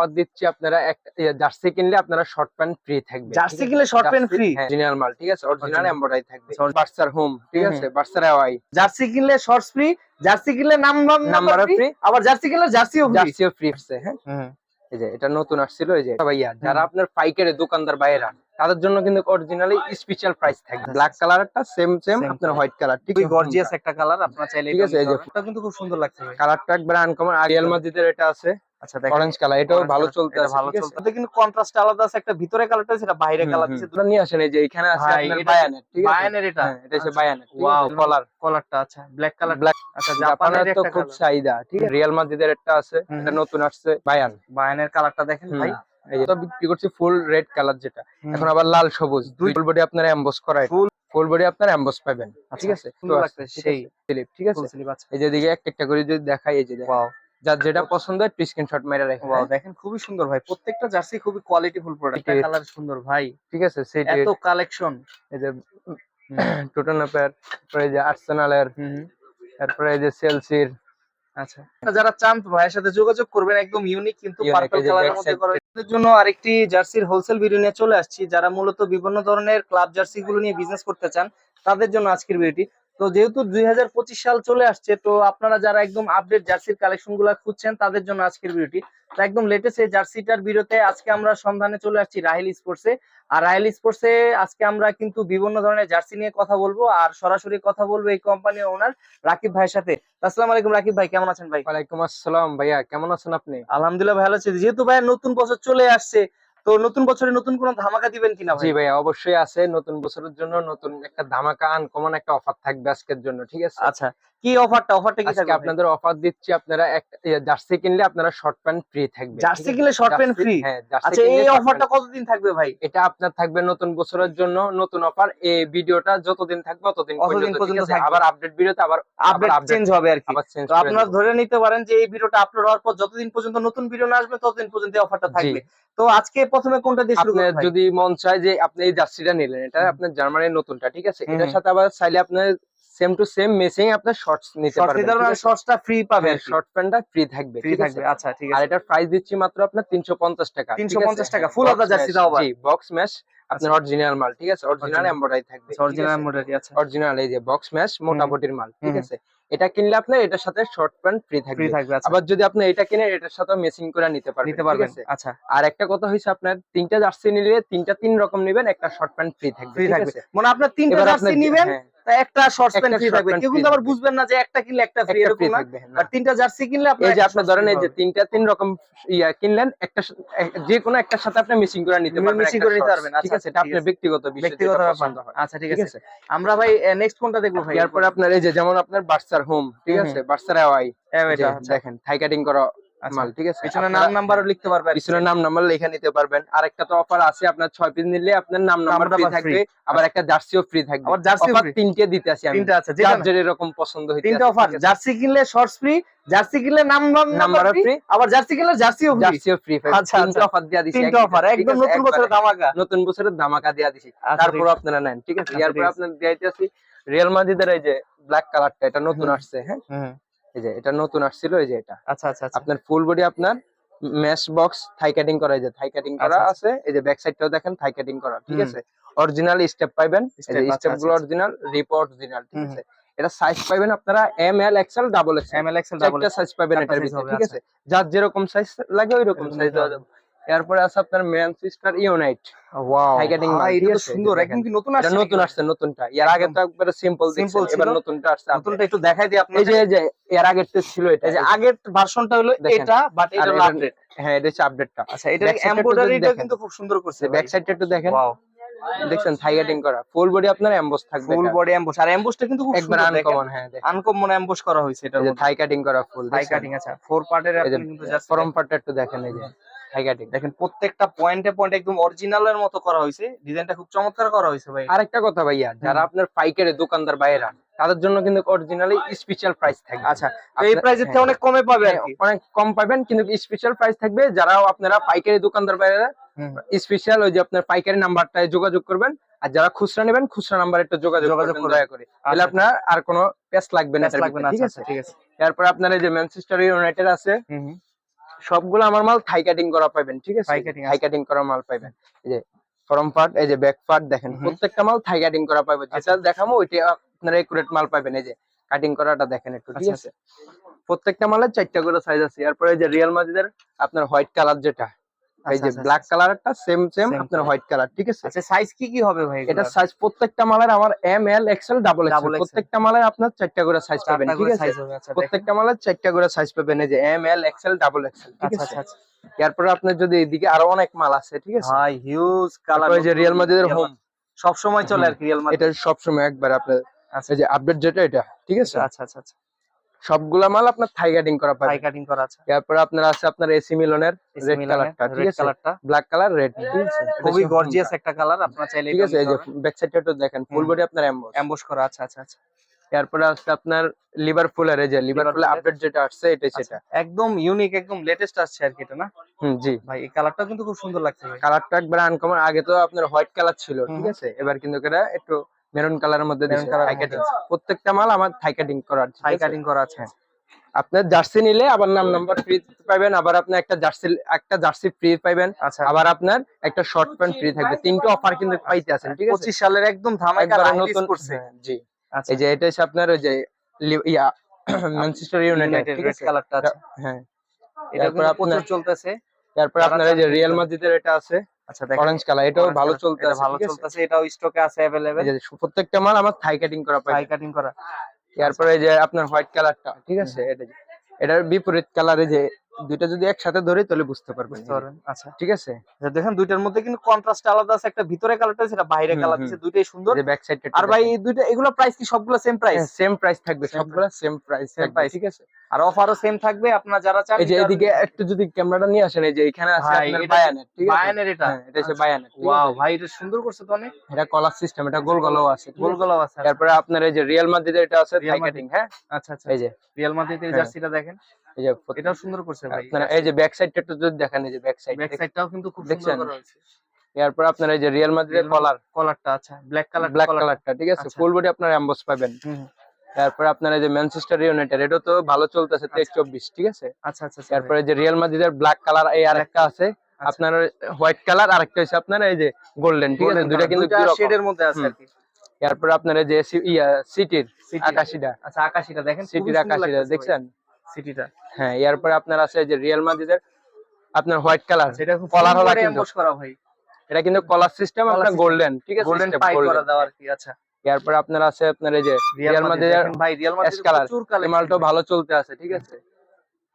Offer দিচ্ছি আপনারা jersey কিনলে আপনারা শর্ট প্যান্ট ফ্রি থাকবে জার্সি কিনলে short pant free? অরিজিনাল মাল ঠিক আছে? অরিজিনাল। এমব্রয়ডারি থাকবে। বার্সার হোম ঠিক আছে? বার্সার হাওয়াই জার্সি কিনলে শর্টস ফ্রি জার্সি কিনলে নাম নাম্বার ফ্রি আবার জার্সি কিনলে জার্সিও ফ্রি জার্সিও ফ্রি আছে হ্যাঁ? এই যে এটা নতুন আসছিল এই যে ভাইয়া যারা আপনার পাইকারি দোকানদার বাইরা তাদের জন্য কিন্তু অরিজিনালি স্পেশাল প্রাইস থাকবে। ব্ল্যাক কালারটা সেম সেম আপনার হোয়াইট কালার ঠিক আছে? গর্জিয়াস একটা কালার আপনারা চাইলে ঠিক আছে, এই যে- কিন্তু খুব সুন্দর লাগছে কালারটা একবার আনকমন আর রিয়াল মাদ্রিদের এটা আছে। আচ্ছা দেখেন। অরেঞ্জ কালার এটাও ভালো চলতে আছে ভালো চলতে কিন্তু কন্ট্রাস্ট আলাদা আছে একটা ভিতরে কালারটা সেটা বাইরে কালার নিয়ে আসেন এই যে এখানে আছে আপনার এটা- বায়ানের ঠিক আছে? বায়ানের এটা। হ্যাঁ, এটা হচ্ছে আচ্ছা। বায়ানের ঠিক কলার কলারটা আচ্ছা ব্ল্যাক কালার ব্ল্যাক আচ্ছা জাপানের জাপানের তো খুব চাহিদা ঠিক আছে? রিয়াল মাদ্রিদের একটা আছে। এটা নতুন আসছে বায়ান বায়ানের কালারটা দেখেন ভাই। এটা বিক্রি করছি ফুল রেড কালার যেটা। এখন আবার লাল সবুজ। দুই- ফুল বডি আপনার এমবস করা Full- ফুল বডি আপনার এমবস পাবেন ঠিক আছে? লাগছে, আছে, ঠিক সেই। আছে? ঠিক ফুল এই যে দিকে একটা একটা করে যদি দেখাই এই যে দেখেন। যার যেটা পছন্দ হয় স্ক্রিনশট মেরে রাখেন ওয়াও দেখেন খুবই সুন্দর ভাই। প্রত্যেকটা জার্সি খুবই কোয়ালিটিফুল প্রোডাক্ট। কালার সুন্দর ভাই। ঠিক আছে সেটি এত কালেকশন এই যে টোটনাপের তারপরে এই যে আর্সেনালের তারপরে এই যে চেলসির আচ্ছা। যারা চান ভাইয়ের সাথে যোগাযোগ করবেন একদম ইউনিক কিন্তু পার্পল কালারের মধ্যে করা। এদের জন্য আরেকটি জার্সির হোলসেল ভিডিও নিয়ে চলে আসছি। যারা মূলত বিভিন্ন ধরনের ক্লাব জার্সি গুলো নিয়ে বিজনেস করতে চান তাদের জন্য আজকের ভিডিওটি তো যেহেতু দুই হাজার পঁচিশ সাল চলে আসছে তো আপনারা যারা একদম আপডেট জার্সির কালেকশনগুলা খুঁজছেন তাদের জন্য আজকের ভিডিওটি তো একদম লেটেস্ট এই জার্সিটার ভিডিওতে আজকে আমরা সন্ধানে চলে আসছি রাহেল স্পোর্টসে আর রাহেল স্পোর্টসে আজকে আমরা কিন্তু বিভিন্ন ধরনের জার্সি নিয়ে কথা বলব আর সরাসরি কথা বলব এই কোম্পানির ওনার রাকিব ভাইয়ের সাথে। আসসালামু আলাইকুম রাকিব ভাই কেমন আছেন ভাই? ওয়ালাইকুম আসসালাম ভাইয়া কেমন আছেন আপনি? আলহামদুলিল্লাহ ভালো আছি। যেহেতু ভাইয়া নতুন বছর চলে আসছে তো নতুন বছরে নতুন কোন ধামাকা দিবেন কিনা ভাই? জি ভাইয়া অবশ্যই আছে। নতুন বছরের জন্য নতুন একটা ধামাকা আনকমন একটা অফার থাকবে আজকের জন্য ঠিক আছে? আচ্ছা কি অফারটা অফারটা কি থাকবে আপনাদের অফার দিচ্ছি আপনারা একটা জার্সি কিনলে আপনারা শর্ট প্যান্ট ফ্রি থাকবে জার্সি কিনলে শর্ট প্যান্ট ফ্রি হ্যাঁ আচ্ছা এই অফারটা কতদিন থাকবে ভাই? এটা আপনার থাকবে নতুন বছরের জন্য নতুন অফার এই ভিডিওটা যতদিন থাকবে ততদিন পর্যন্ত থাকবে। আবার আপডেট ভিডিওতে আবার আপডেট চেঞ্জ হবে আর কি। তো আপনারা ধরে নিতে পারেন যে এই ভিডিওটা আপলোড হওয়ার পর যতদিন পর্যন্ত নতুন ভিডিও না আসবে ততদিন পর্যন্ত এই অফারটা থাকবে। তো আজকে প্রথমে কোনটা দিয়ে শুরু ভাই? যদি মন চায় যে আপনি এই জার্সিটা নিলেন এটা আপনার জার্মানির নতুনটা ঠিক আছে? এটার সাথে আবার চাইলে আপনার সেম টু সেম মেসিং আপনার শর্টস নিতে পারবেন শর্টসটা ফ্রি পাবেন শর্ট প্যান্টটা ফ্রি থাকবে ফ্রি থাকবে আচ্ছা ঠিক আছে। আর এটার প্রাইস দিচ্ছি মাত্র আপনার 350 টাকা ঠিক 350 টাকা, ফুল jersey mesh, দাও। জি বক্স ম্যাশ আপনার আচ্ছা। অরিজিনাল মাল ঠিক আছে? অরিজিনাল। এমব্রয়ডারি থাকবে অরিজিনাল মডেলই আচ্ছা। অরিজিনাল এই যে বক্স ম্যাশ মোটামুটির মাল ঠিক আছে? এটা কিনলে আপনার এটার সাথে শর্ট প্যান্ট ফ্রি থাকবে। আচ্ছা। আবার যদি আপনি এটা কিনে এটার সাথে মেসিং করে নিতে পারবেন নিতে পারবেন আচ্ছা। আর একটা কথা হইছে আপনার তিনটা জার্সি নিলে তিনটা তিন রকম নেবেন একটা শর্ট প্যান্ট ফ্রি থাকবে ফ্রি থাকবে? মানে আপনার তিনটা জার্সি নেবেন একটা শর্টস প্যান্ট ফ্রি থাকবে। কেউ কিন্তু আবার বুঝবেন না যে একটা কিনলে একটা ফ্রি এরকম না। আর তিনটা জার্সি কিনলে আপনার এই যে একটা আপনি ধরেন এই যে তিনটা তিন রকম ইয়া কিনলেন একটা যে কোনো একটার সাথে আপনি মিসিং করে নিতে পারবেন Mixing করে নিতে পারবেন, ঠিক আচ্ছা, আছে? এটা আপনার ব্যক্তিগত বিষয় ব্যক্তিগত ব্যাপার। আচ্ছা ঠিক আছে। আমরা ভাই নেক্সট কোনটা দেখব ভাই। এরপর আপনার এই যে যেমন আপনার বার্সার হোম ঠিক আছে? বার্সার হ্যাঁ, আচ্ছা, দেখেন থাই কাটিং করা। আচ্ছা। মাল ঠিক আছে? পিছনে নাম নাম্বারও লিখতে পারবে পিছনে নাম নাম্বার লেখা নিতে পারবেন। আরেকটা তো অফার আছে আপনার ছয় পিস নিলে আপনার নাম নাম্বার ফ্রি থাকবে আবার একটা জার্সিও ফ্রি থাকবে। আবার জার্সিও অফার তিনটে দিতে আসি আমি। তিনটা আছে যেটা যার এরকম পছন্দ হইতে তিনটা অফার জার্সি কিনলে শর্টস ফ্রি জার্সি কিনলে নাম নাম্বার ফ্রি আবার জার্সি কিনলে জার্সিও ফ্রি জার্সিও ফ্রি আচ্ছা, তিনটা আচ্ছা। অফার দিয়া দিছি তিনটা অফার একদম নতুন বছরের ধামাকা। নতুন বছরের ধামাকা দিয়া দিছি। আচ্ছা, তারপর আপনারা নেন ঠিক আছে? আচ্ছা, এরপর আছে। আপনার দিয়েছি রিয়াল মাদ্রিদের এই যে ব্ল্যাক কালারটা এটা নতুন আসছে হ্যাঁ? এই যে এটা নতুন আসছিল এই যে এটা। আচ্ছা আচ্ছা আচ্ছা। আপনার ফুল বডি আপনার ম্যাশ বক্স থাই কাটিং করা এই যে থাই কাটিং করা আচ্ছা, আছে এই যে ব্যাক সাইডটাও দেখেন থাই কাটিং করা ঠিক আছে? অরিজিনাল স্টেপ পাইবেন এই যে আচ্ছা, স্টেপগুলো আচ্ছা, অরিজিনাল রিপ অরিজিনাল ঠিক আছে? এটা সাইজ পাইবেন আপনারা M L XL double XL M L XL double size পাবেন এটার ভিতরে ঠিক আচ্ছা। আছে? যার যেরকম সাইজ লাগে ওই রকম এরকম সাইজ দেওয়া যাবে। এরপরে আছে আপনার ম্যান সিস্টার ইউনাইট ওয়াও ভাই এটা তো সুন্দর। একদম কি নতুন আসছে নতুন আসছে নতুনটা। এর আগে তো একবারে সিম্পল Simple এবার নতুনটা আসছে নতুনটা একটু দেখাই দিই এই আপনাদের যে এই যে এর আগের ছিল এটা এই যে আগের ভার্সনটা হলো এটা বাট এটা আপডেট হ্যাঁ এটা হচ্ছে আপডেটটা আচ্ছা এটা এমব্রয়ডারিটা কিন্তু খুব সুন্দর করছে ব্যাক সাইডটা একটু দেখেন। ওয়াও দেখছেন থাই কাটিং করা। ফুল বডি আপনার এমবস থাকবে ফুল বডি এমবস আর এমবসটা কিন্তু খুব একবার আনকমন হ্যাঁ আনকমন এমবস করা হয়েছে এটা যে থাই কাটিং করা ফুল হাই কাটিং আছে ফোর পার্টের যে আপনি কিন্তু জাস্ট ফরম পার্টটা একটু দেখেন এই যে। থাই দেখেন প্রত্যেকটা পয়েন্টে পয়েন্টে একদম অরিজিনালের মতো করা হয়েছে। ডিজাইনটা খুব চমৎকার করা হয়েছে ভাই। আরেকটা কথা ভাইয়া যারা আপনার পাইকারি দোকানদার বাইরা তাদের জন্য কিন্তু অরিজিনালি স্পেশাল প্রাইস থাকবে। আচ্ছা এই প্রাইসের থেকে হ্যাঁ। অনেক কমে পাবে আর হ্যাঁ, অনেক কম পাবেন কিন্তু স্পেশাল প্রাইস থাকবে। যারাও আপনারা পাইকারি দোকানদার বাইরে স্পেশাল ওই যে আপনার পাইকারি নাম্বারটায় যোগাযোগ করবেন। আর যারা খুচরা নেবেন খুচরা নাম্বারে একটু যোগাযোগ যোগাযোগ করবেন। দয়া করে। তাহলে আচ্ছা, আপনার আর কোনো পেস লাগবে না লাগবে না। ভিতরে, ঠিক আচ্ছা, আছে? ঠিক আছে। তারপর আপনার এই যে ম্যানচেস্টার ইউনাইটেড আছে। সবগুলো আমার মাল থাই কাটিং করা পাবেন ঠিক আছে? থাই কাটিং করা মাল পাবেন এই যে ফরম পার্ট এই যে ব্যাক পার্ট দেখেন প্রত্যেকটা মাল থাই কাটিং করা পাবেন যেটা দেখামো ওইটা আপনারা একুরেট মাল পাবেন এই যে কাটিং করাটা দেখেন একটু ঠিক আচ্ছা, আছে? প্রত্যেকটা মালের চারটা করে সাইজ আছে। এরপরে এই যে রিয়াল মাজিদের আপনার হোয়াইট কালার যেটা এই আচ্ছা, যে ব্ল্যাক কালারটা সেম সেম আপনার হোয়াইট কালার ঠিক আছে? আচ্ছা সাইজ কি কি হবে ভাই এটা সাইজ প্রত্যেকটা মালের আমার M L XL double XL প্রত্যেকটা মালের আপনার চারটা করে সাইজ পাবেন ঠিক আছে? আচ্ছা। প্রত্যেকটা মালের চারটা করে সাইজ পাবেন এই যে M L XL double XL ঠিক আচ্ছা আছে? এরপরে আপনার যদি এদিকে আরও অনেক মাল আছে ঠিক আছে? ভাই হিউজ কালার এই যে রিয়াল মাদ্রিদের হোম সব সময় চলে আর কি রিয়াল মাদ্রিদ এটা সবসময় একবার আপনার আচ্ছা যে আপডেট যেটা এটা ঠিক আছে? আচ্ছা আচ্ছা আচ্ছা। সবগুলা মাল আপনার থাই কাটিং করা হাই পাবেন কাটিং করা আছে। তারপর আপনার আছে আপনার এসি মিলনের রেড কালারটা ঠিক আছে? কালারটা ব্ল্যাক কালার রেড খুবই গর্জিয়াস একটা কালার আপনারা চাইলে ঠিক আছে এই যে ব্যাক সাইডটা একটু দেখেন ফুল বডি আপনার এমবস অ্যাম্বুশ করা আছে আচ্ছা আচ্ছা। এরপরে আছে আপনার লিভারপুলের এই যে Liverpool-এর- আপডেট যেটা আসছে এটাই আচ্ছা, সেটা। একদম ইউনিক একদম লেটেস্ট আসছে আর কি এটা না? হুম জি। ভাই এই কালারটা কিন্তু খুব সুন্দর লাগছে কালারটা একবার আনকমন আগে তো আপনার হোয়াইট কালার ছিল ঠিক আছে? এবার কিন্তু এটা একটু মেরুন কালারের মধ্যে থাই মধ্যে। কাটিং প্রত্যেকটা মাল আমার থাই কাটিং ঠিক হাই কাটিং করা আছে। আপনার জার্সি নিলে আবার নাম নাম্বার ফ্রি পাবেন আবার আপনি একটা জার্সি একটা জার্সি ফ্রি পাবেন আচ্ছা। আবার আপনার একটা শর্ট প্যান্ট ফ্রি থাকবে। তিনটা অফার কিন্তু পাইতে আছেন ঠিক আছে? পঁচিশ সালের একদম ধামাকা নতুন করছে হ্যাঁ, জি। আচ্ছা। এই যে এটা হচ্ছে আপনার ওই যে ইয়া ম্যানচেস্টার ইউনাইটেড ঠিক রেড আছে? কালারটা আছে। হ্যাঁ। এটা প্রচুর চলতেছে। তারপর আপনার এই যে রিয়াল মাদ্রিদের এটা আছে। আচ্ছা দেখেন অরেঞ্জ কালার এটাও orange ভালো colour, চলতে এটা আছে ভালো ঠিক আছে? চলতেছে এটাও স্টকে আছে अवेलेबल এই যে প্রত্যেকটা মাল আমার থাই কাটিং করা হাই পাবেন কাটিং করা এরপরে এই যে আপনার হোয়াইট কালারটা ঠিক আছে এটা যে- এটার বিপরীত কালারে যে দুইটা যদি একসাথে ধরি তাহলে বুঝতে পারবেন বুঝতে পারবেন আচ্ছা ঠিক আছে যে দেখেন দুইটার মধ্যে কিন্তু কন্ট্রাস্ট আলাদা আছে একটা ভিতরে কালারটা সেটা বাইরে হুম, কালার হুম। দিছে দুইটাই সুন্দর যে ব্যাক সাইডটা আর ভাই এই দুইটা এগুলো প্রাইস কি সবগুলো সেম প্রাইস সেম প্রাইস থাকবে Same সবগুলা সেম প্রাইস Same থাকবে price। ঠিক আছে আর অফারও সেম থাকবে আপনারা যারা চান এই যে এদিকে একটু যদি ক্যামেরাটা নিয়ে আসেন এই যে এখানে আছে আপনার এটা- বায়ানের ঠিক আছে? বায়ানের এটা। হ্যাঁ, এটা হচ্ছে আচ্ছা। বায়ানের ওয়াও ভাই এটা সুন্দর করছে তো অনেক। এটা কলার সিস্টেম এটা গোল গলাও আছে ঠিক আছে? গোলগোলাও আছে আচ্ছা। তারপরে আপনার এই যে রিয়াল মাদ্রিদের এটা আছে থাই কাটিং হ্যাঁ? আচ্ছা আচ্ছা। এই যে। রিয়াল মাদ্রিদের। জার্সিটা দেখেন। এই যে এটাও সুন্দর করছে ভাই আপনার এই যে ব্যাক সাইডটা একটু যদি দেখেন এই যে ব্যাক সাইড ব্যাক সাইডটাও কিন্তু খুব সুন্দর? করা হয়েছে। এরপর আপনার এই যে রিয়াল মাদ্রিদের কলার কলারটা আচ্ছা ব্ল্যাক কালার ব্ল্যাক কালারটা ঠিক আছে? আচ্ছা। ফুল বডি আপনার এমবস পাবেন। তারপর আপনার এই যে ম্যানচেস্টার ইউনাইটেড এটা তো ভালো চলতেছে তেইশ আচ্ছা। চব্বিশ ঠিক আছে? আচ্ছা আচ্ছা আচ্ছা। তারপরে যে রিয়াল মাদ্রিদের ব্ল্যাক কালার এই আরেকটা আছে। আচ্ছা। আপনার হোয়াইট কালার আরেকটা হচ্ছে আপনার এই যে গোল্ডেন ঠিক আছে? দুইটা কিন্তু শেডের মধ্যে আছে আর কি এরপর আপনার এই যে ইয়া সিটির। আকাশিটা। আচ্ছা আকাশিটা দেখেন সিটির আকাশিটা দেখছেন? সিটিটা হ্যাঁ এরপর আপনার আছে এই যে রিয়াল মাদ্রিদের আপনার হোয়াইট কালার সেটা খুব কলার হলা কিন্তু। করা ভাই। এটা কিন্তু কলার সিস্টেম আপনার। গোল্ডেন ঠিক আছে? গোল্ডেন পাই করা দেওয়া আর কি আচ্ছা। এরপর আপনার আছে আপনার এই যে রিয়াল মাদ্রিদ ভাই রিয়াল মাদ্রিদ প্রচুর এই কালেকশন ভালো চলতে আছে ঠিক আছে?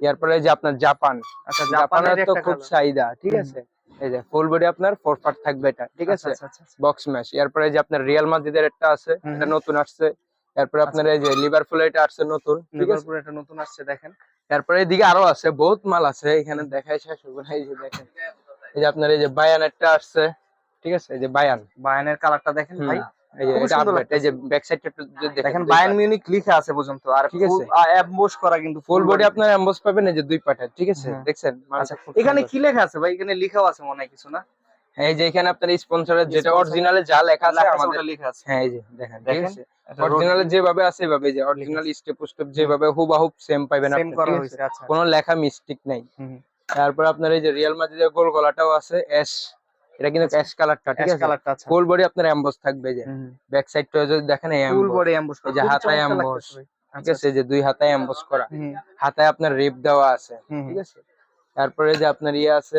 এরপরে এই যে আপনার জাপান আচ্ছা জাপানের তো খুব চাহিদা ঠিক আছে? এই যে ফুল বডি আপনার ফোর পার্ট থাকবে এটা ঠিক আছে? আচ্ছা আচ্ছা আচ্ছা। বক্স ম্যাশ এরপরে এই যে আপনার রিয়াল মাদ্রিদের একটা আছে এটা নতুন আসছে। এরপরে আপনার এই যে লিভারপুল এটা আসছে নতুন লিভারপুল এটা নতুন আসছে দেখেন। তারপরে এদিকে আরও আছে বহুত মাল আছে এখানে দেখাই শেষ হবে না এই যে দেখেন। এই যে আপনার এই যে বায়ান একটা আসছে ঠিক আছে? এই যে বায়ান বায়ানের কালারটা দেখেন ভাই। এই যে ব্যাক সাইডটা একটু দেখেন মিউনিক লেখা আছে পর্যন্ত আর ঠিক আছে। এমবোস করা কিন্তু ফুল বডি আপনার এমবস পাবেন এই যে দুই ঠিক আছে? হুম। দেখছেন? আচ্ছা এখানে কি লেখা আছে ভাই? এখানে লেখাও আছে মনে হয় কিছু না? এই যে এখানে আপনার স্পন্সরের যেটা অরিজিনালে যা লেখা আছে লেখা আমাদের লেখা আছে। হ্যাঁ এই যে দেখেন ঠিক আছে? অরিজিনালে যেভাবে আছে এভাবে যে অরিজিনাল স্টেপ স্টেপ যেভাবে হুবাহুব সেম পাবেন আপনি আচ্ছা। কোনো লেখা মিস্টেক নাই। তারপর আপনার এই যে রিয়াল মাদ্রিদের গোল গলাটাও আছে অ্যাশ এটা কিন্তু অ্যাশ কালারটা ঠিক আছে? কালারটা আচ্ছা। ফুল বডি আপনার এমবস থাকবে যে ব্যাক সাইডটা যদি দেখেন এই ফুল বডি এমবোস এই যে হাতায় emboss, ঠিক আছে যে দুই হাতায় এমবস করা। হাতায় আপনার রিপ দেওয়া আছে। ঠিক আছে? তারপরে যে আপনার ইয়ে আছে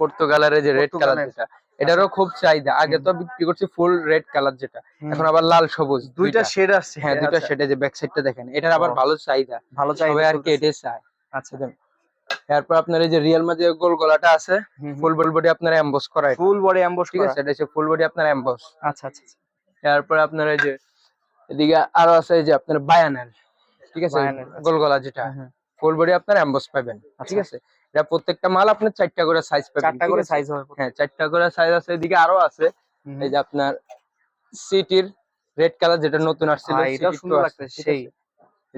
পর্তুগালের যে রেড কালার যেটা এটারও খুব চাহিদা। আগে তো বিক্রি করছি ফুল রেড কালার যেটা। এখন আবার লাল সবুজ দুইটা। শেড আসছে। হ্যাঁ দুইটা আচ্ছা। সেটা যে ব্যাক সাইডটা দেখেন। এটার আবার ভালো চাহিদা। ভালো চাই সবাই আর কি এটাই চায়। আচ্ছা। তারপর আপনার এই যে রিয়েল মাদ্রিদের গোল গলাটা আছে ফুল বল বডি আপনার এমবস করা ফুল বডি এমবোস ঠিক আছে এটা হচ্ছে ফুল বডি আপনার এমবস আচ্ছা আচ্ছা আচ্ছা। তারপর আপনার এই যে এদিকে আরও আছে এই যে আপনার বায়ানের ঠিক আছে আচ্ছা। গোল গলা যেটা। ফুল বডি আপনার এমবস পাবেন। ঠিক আছে এটা প্রত্যেকটা মাল আপনার চারটা করে সাইজ পাবেন। চারটা করে সাইজ হবে হ্যাঁ চারটা করে সাইজ আছে এদিকে আরও আছে। এই যে আপনার সিটির রেড কালার যেটা নতুন আসছিল সিটির সুন্দর লাগছে, সেই।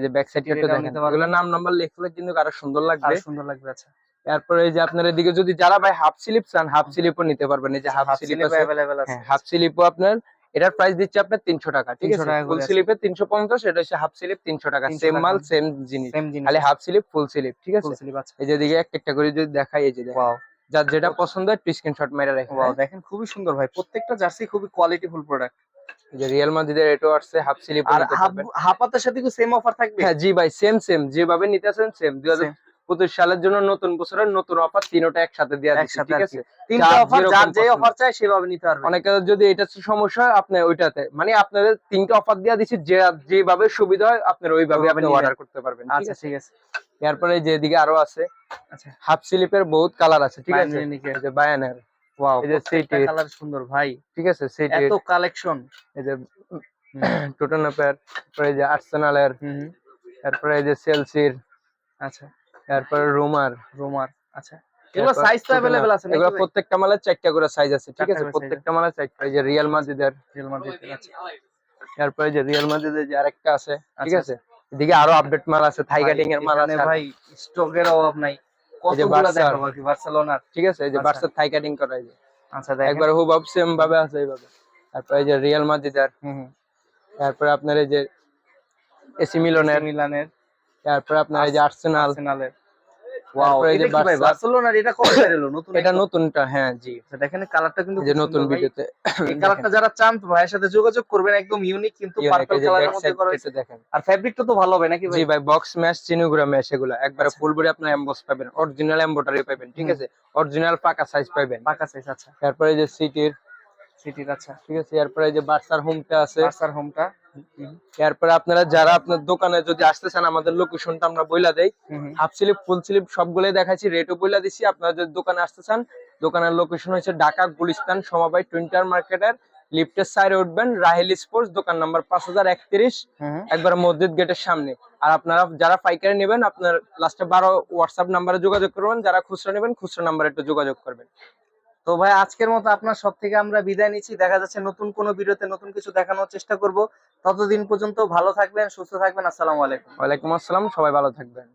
আছে? এই যে ব্যাক সাইডটা একটু এটাও দেখেন নিতে পারবেন। এগুলো নাম নাম্বার লিখলে কিন্তু আরো সুন্দর আর লাগবে সুন্দর লাগবে আচ্ছা তারপরে এই যে আপনার এদিকে যদি যারা ভাই হাফ স্লিপ চান হাফ স্লিপও নিতে পারবেন এই যে হাফ হাফ স্লিপ স্লিপ আছে अवेलेबल আছে হ্যাঁ হাফ স্লিপও আপনার এটার প্রাইস দিচ্ছে আপনার তিনশো টাকা ঠিক 300 আছে টাকা ফুল করে আছে। স্লিপে তিনশো পঞ্চাশ এটা হচ্ছে হাফ স্লিপ তিনশো টাকা 300 সেম টাকা। মাল সেম জিনিস সেম জিনিস খালি হাফ স্লিপ ফুল স্লিপ ঠিক আছে ফুল স্লিভ আছে এই যে দিকে একটা একটা করে যদি দেখাই এই যে দেখেন। ওয়াও যার যেটা পছন্দ হয় একটু স্ক্রিনশট মেরে রাখেন ওয়াও দেখেন খুবই সুন্দর ভাই প্রত্যেকটা জার্সি খুবই কোয়ালিটিফুল প্রোডাক্ট এই যে রিয়াল মাদ্রিদের এটাও আসছে হাফ স্লিপ আর হাফ সাথে কি সেম অফার থাকবে? হ্যাঁ জি ভাই সেম সেম যেভাবে নিতেছেন সেম দুই হাজার পঁচিশ সালের জন্য নতুন বছরের নতুন অফার তিনোটা একসাথে দেওয়া দিচ্ছি ঠিক আছে? তিনটা অফার যার যে অফার চাই সেভাবে নিতে পারবে। অনেকের যদি এটা সমস্যা হয় আপনি ওইটাতে মানে আপনাদের তিনটা অফার দেওয়া দিচ্ছি যে যেভাবে সুবিধা হয় আপনার ওইভাবে আপনি অর্ডার করতে পারবেন আচ্ছা ঠিক আছে। এরপরে যে দিকে আরও আছে আচ্ছা। হাফ স্লিপের বহুত কালার আছে ঠিক আছে? বায়ানের ওয়াও এই যে প্রত্যেকটা সিটি কালার সুন্দর ভাই। ঠিক আছে সিটি এত কালেকশন এই যে তারপরে এই যে আর্সেনালের তারপরে এই যে সেলসির আচ্ছা। তারপরে রোমার রোমার আচ্ছা। এগুলো সাইজ তো আছে প্রত্যেকটা চারটা করে সাইজ আছে ঠিক আছে? প্রত্যেকটা চারটা এই যে রিয়াল মাদ্রিদের রিয়েল মাদ্রিদের আচ্ছা। তারপরে যে রিয়াল মাদ্রিদের যে আরেকটা আছে ঠিক আচ্ছা, আছে? এদিকে আরও আপডেট মাল আছে থাই কাটিং এর মাল আছে ভাই স্টকের অভাব নাই। বার্সেলোনার ঠিক আছে এই যে আচ্ছা। বার্সার থাই কাটিং করা এই যে। আচ্ছা একবার হুবহু সেম ভাবে আছে এইভাবে। তারপরে এই যে রিয়াল মাদ্রিদের হুম হুম। তারপরে আপনার এই যে এসি মিলনের মিলানের তারপরে আপনার এই যে আর্সেনাল আর্সেনালের ওয়াও তারপরে এটা কি ভাই বার্সেলোনার এটা কবে বের নতুন এটা নতুনটা হ্যাঁ জি। দেখেন কালারটা কিন্তু যে নতুন ভিডিওতে এই কালারটা যারা চান ভাইয়ের সাথে যোগাযোগ করবেন একদম ইউনিক কিন্তু পার্পল কালারের মধ্যে করা হয়েছে। দেখেন। আর ফেব্রিকটা তো ভালো হবে নাকি ভাই? জি ভাই বক্স ম্যাচ ম্যাচ এগুলো। একবারে। ফুল বডি আপনার এমবস পাবেন। অরিজিনাল এমব্রয়ডারি পাবেন ঠিক আছে? অরিজিনাল পাকা সাইজ পাবেন। পাকা সাইজ আচ্ছা। তারপরে যে সিটির সিটির আচ্ছা। ঠিক আছে? এরপরে যে বার্সার হোমটা আছে। বার্সার হোমটা এরপরে আপনারা যারা আপনার দোকানে যদি আসতে চান আমাদের লোকেশনটা আমরা বইলা দেই। হাফ স্লিপ ফুল স্লিপ সবগুলোই দেখাচ্ছি রেটও বইলা দিছি। আপনারা যদি দোকানে আসতে চান দোকানের লোকেশন হচ্ছে ঢাকা গুলিস্তান সমবায় টুইন্টার মার্কেটের লিফটের সাইডে উঠবেন রাহেল স্পোর্টস দোকান নাম্বার পাঁচ হাজার একত্রিশ একবার মসজিদ গেটের সামনে। আর আপনারা যারা পাইকারি নেবেন আপনার লাস্টে বারো হোয়াটসঅ্যাপ নাম্বারে যোগাযোগ করবেন যারা খুচরা নেবেন খুচরা নাম্বারে একটু যোগাযোগ করবেন। তো ভাই, আজকের মতো আপনার সব থেকে আমরা বিদায় নিচ্ছি। দেখা যাচ্ছে নতুন কোনো ভিডিওতে নতুন কিছু দেখানোর চেষ্টা করব। ততদিন পর্যন্ত ভালো থাকবেন, সুস্থ থাকবেন। আসসালামু আলাইকুম। ওয়ালাইকুম আসসালাম, সবাই ভালো থাকবেন।